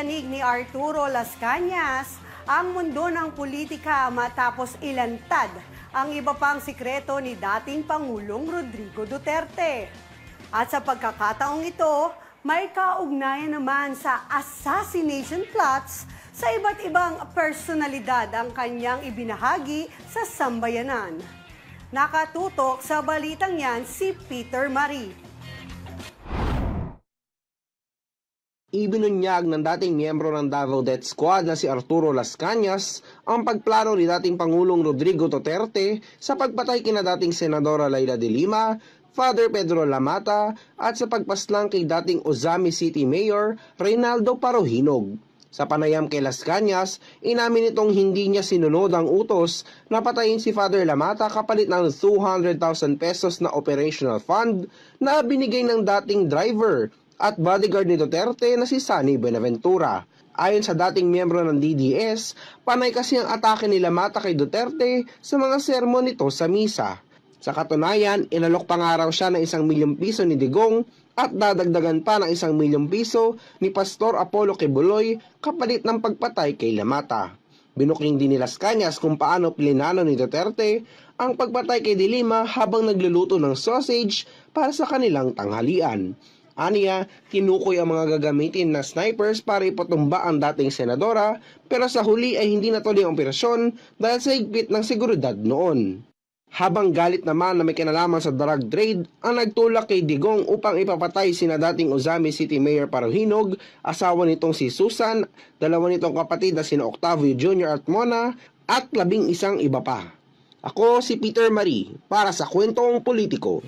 Ipinayanig ni Arturo Las Cañas ang mundo ng politika matapos ilantad ang iba pang sikreto ni dating Pangulong Rodrigo Duterte. At sa pagkakataong ito, may kaugnayan naman sa assassination plots sa iba't ibang personalidad ang kanyang ibinahagi sa sambayanan. Nakatutok sa balitang yan si Peter Marie. Ibinunyag ng dating miyembro ng Davao Death Squad na si Arturo Las Cañas ang pagplano ni dating Pangulong Rodrigo Duterte sa pagpatay kina dating Senadora Laila de Lima, Father Pedro Lamata at sa pagpaslang kay dating Ozami City Mayor Reynaldo Parohinog. Sa panayam kay Las Cañas, inamin itong hindi niya sinunod ang utos na patayin si Father Lamata kapalit ng 200,000 pesos na operational fund na binigay ng dating driver at bodyguard ni Duterte na si Sunny Buenaventura. Ayon sa dating miyembro ng DDS, panay kasi ang atake ni Lamata kay Duterte sa mga sermon nito sa misa. Sa katunayan, inalok pa nga raw siya ng isang milyong piso ni Digong at dadagdagan pa ng isang milyong piso ni Pastor Apollo Quebuloy kapalit ng pagpatay kay Lamata. Binuking din ni Las kung paano plinano ni Duterte ang pagpatay kay Dilima habang nagluluto ng sausage para sa kanilang tanghalian. Aniya, tinukoy ang mga gagamitin na snipers para ipatumba ang dating senadora pero sa huli ay hindi natuloy ang operasyon dahil sa higpit ng seguridad noon. Habang galit naman na may kinalaman sa drug trade, ang nagtulak kay Digong upang ipapatay sina dating Ozami City Mayor Parohinog, asawa nitong si Susan, dalawa nitong kapatid na sina Octavio Jr. at Mona, at labing isang iba pa. Ako si Peter Marie para sa Kwentong Politiko.